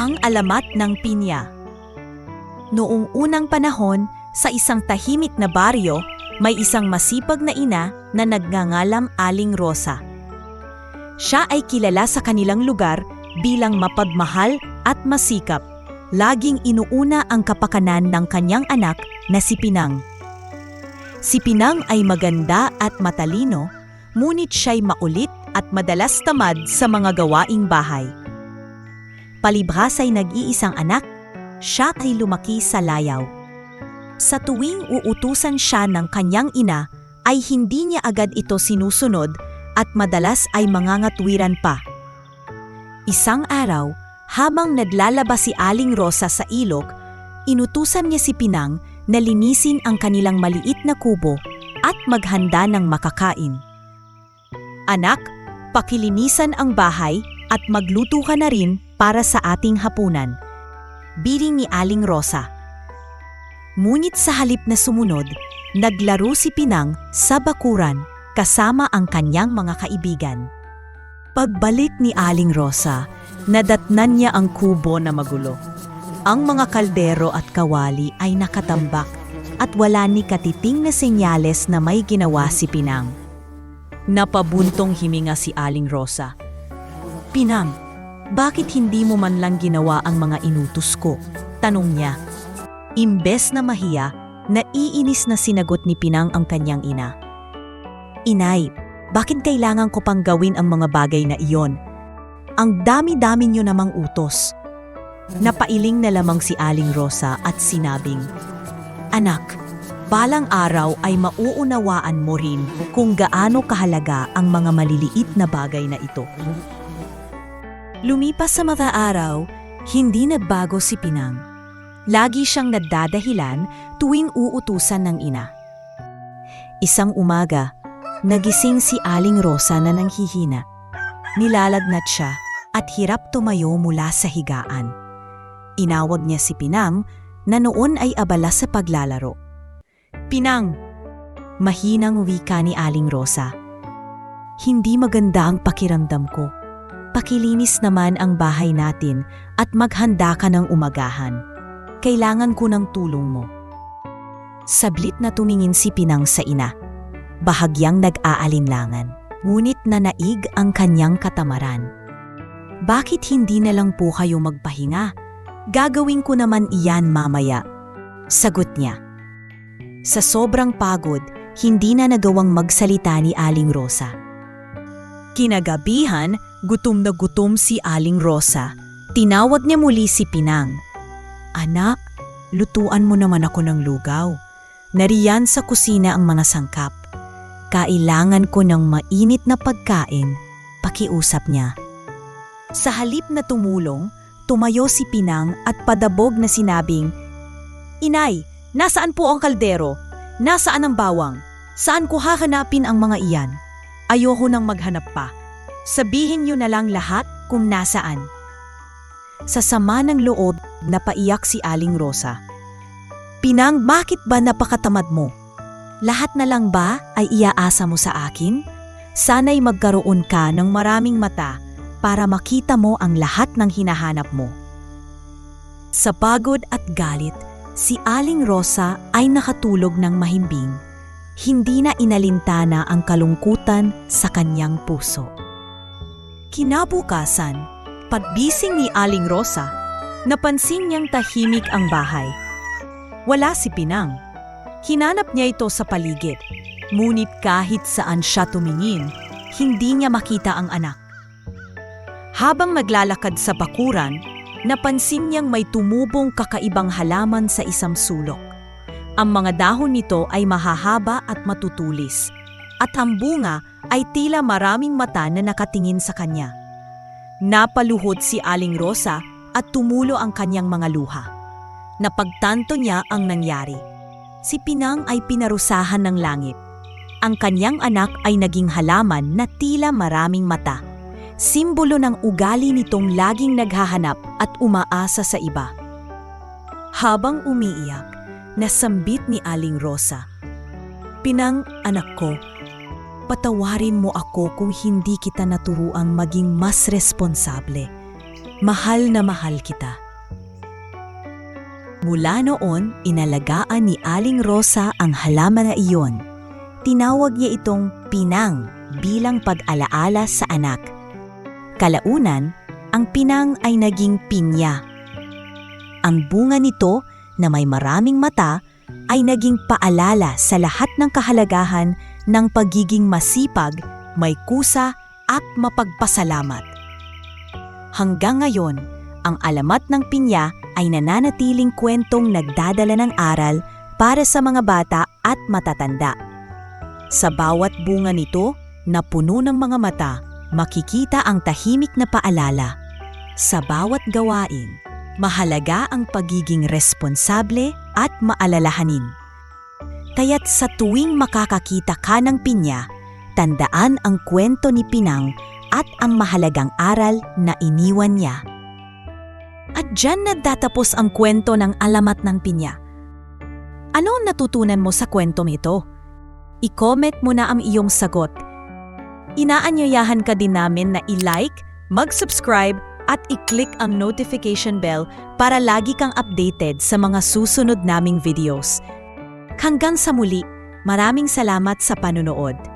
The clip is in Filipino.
Ang alamat ng pinya Noong unang panahon, sa isang tahimik na baryo, may isang masipag na ina na nagngangalam Aling Rosa. Siya ay kilala sa kanilang lugar bilang mapagmahal at masikap. Laging inuuna ang kapakanan ng kanyang anak na si Pinang. Si Pinang ay maganda at matalino, ngunit siya'y maulit at madalas tamad sa mga gawaing bahay. Palibhas ay nag-iisang anak, siya ay lumaki sa layaw. Sa tuwing uutusan siya ng kanyang ina, ay hindi niya agad ito sinusunod at madalas ay mangangatwiran pa. Isang araw, habang naglalaba si Aling Rosa sa ilog, inutusan niya si Pinang na linisin ang kanilang maliit na kubo at maghanda ng makakain. Anak, pakilinisan ang bahay at magluto ka na rin para sa ating hapunan. Biling ni Aling Rosa. Ngunit sa halip na sumunod, naglaro si Pinang sa bakuran kasama ang kanyang mga kaibigan. Pagbalik ni Aling Rosa, nadatnan niya ang kubo na magulo. Ang mga kaldero at kawali ay nakatambak at wala ni katiting na senyales na may ginawa si Pinang. Napabuntong himinga si Aling Rosa. Pinang, bakit hindi mo man lang ginawa ang mga inutos ko? Tanong niya. Imbes na mahiya, naiinis na sinagot ni Pinang ang kanyang ina. Inay, bakit kailangan ko pang gawin ang mga bagay na iyon? Ang dami-dami niyo namang utos. Napailing na lamang si Aling Rosa at sinabing, Anak, balang araw ay mauunawaan mo rin kung gaano kahalaga ang mga maliliit na bagay na ito. Lumipas sa mga araw, hindi nagbago si Pinang. Lagi siyang nagdadahilan tuwing uutusan ng ina. Isang umaga, nagising si Aling Rosa na nanghihina. Nilalagnat siya at hirap tumayo mula sa higaan. Inawag niya si Pinang na noon ay abala sa paglalaro. Pinang! Mahinang wika ni Aling Rosa. Hindi maganda ang pakiramdam ko. Pakilinis naman ang bahay natin at maghanda ka ng umagahan. Kailangan ko ng tulong mo. Sablit na tumingin si Pinang sa ina. Bahagyang nag-aalinlangan, ngunit nanaig ang kanyang katamaran. Bakit hindi na lang po kayo magpahinga? Gagawin ko naman iyan mamaya. Sagot niya. Sa sobrang pagod, hindi na nagawang magsalita ni Aling Rosa. Kinagabihan, gutom na gutom si Aling Rosa. Tinawag niya muli si Pinang. Anak, lutuan mo naman ako ng lugaw. Nariyan sa kusina ang mga sangkap. Kailangan ko ng mainit na pagkain, pakiusap niya. Sa halip na tumulong, tumayo si Pinang at padabog na sinabing, Inay, nasaan po ang kaldero? Nasaan ang bawang? Saan ko hahanapin ang mga iyan? Ayoko nang maghanap pa. Sabihin niyo na lang lahat kung nasaan. Sa sama ng loob, napaiyak si Aling Rosa. Pinang, bakit ba napakatamad mo? Lahat na lang ba ay iaasa mo sa akin? Sana'y magkaroon ka ng maraming mata para makita mo ang lahat ng hinahanap mo. Sa pagod at galit, si Aling Rosa ay nakatulog ng mahimbing. Hindi na inalintana ang kalungkutan sa kanyang puso. Kinabukasan, pagbising ni Aling Rosa, napansin niyang tahimik ang bahay. Wala si Pinang. Hinanap niya ito sa paligid. Ngunit kahit saan siya tumingin, hindi niya makita ang anak. Habang naglalakad sa bakuran, napansin niyang may tumubong kakaibang halaman sa isang sulok. Ang mga dahon nito ay mahahaba at matutulis, at ang bunga ay tila maraming mata na nakatingin sa kanya. Napaluhod si Aling Rosa at tumulo ang kanyang mga luha. Napagtanto niya ang nangyari. Si Pinang ay pinarusahan ng langit. Ang kanyang anak ay naging halaman na tila maraming mata. Simbolo ng ugali nitong laging naghahanap at umaasa sa iba. Habang umiiyak, nasambit ni Aling Rosa. Pinang anak ko, patawarin mo ako kung hindi kita naturuang maging mas responsable. Mahal na mahal kita. Mula noon, inalagaan ni Aling Rosa ang halaman na iyon. Tinawag niya itong pinang bilang pag-alaala sa anak. Kalaunan, ang pinang ay naging pinya. Ang bunga nito na may maraming mata ay naging paalala sa lahat ng kahalagahan ng pagiging masipag, may kusa at mapagpasalamat. Hanggang ngayon, ang alamat ng pinya ay nananatiling kwentong nagdadala ng aral para sa mga bata at matatanda. Sa bawat bunga nito na puno ng mga mata, makikita ang tahimik na paalala. Sa bawat gawain, mahalaga ang pagiging responsable at maalalahanin. Kaya't sa tuwing makakakita ka ng pinya, tandaan ang kwento ni Pinang at ang mahalagang aral na iniwan niya. At dyan nagtatapos ang kwento ng alamat ng pinya. Ano ang natutunan mo sa kwentong ito? I-comment mo na ang iyong sagot. Inaanyayahan ka din namin na i-like, mag-subscribe at i-click ang notification bell para lagi kang updated sa mga susunod naming videos. Hanggang sa muli, maraming salamat sa panunood.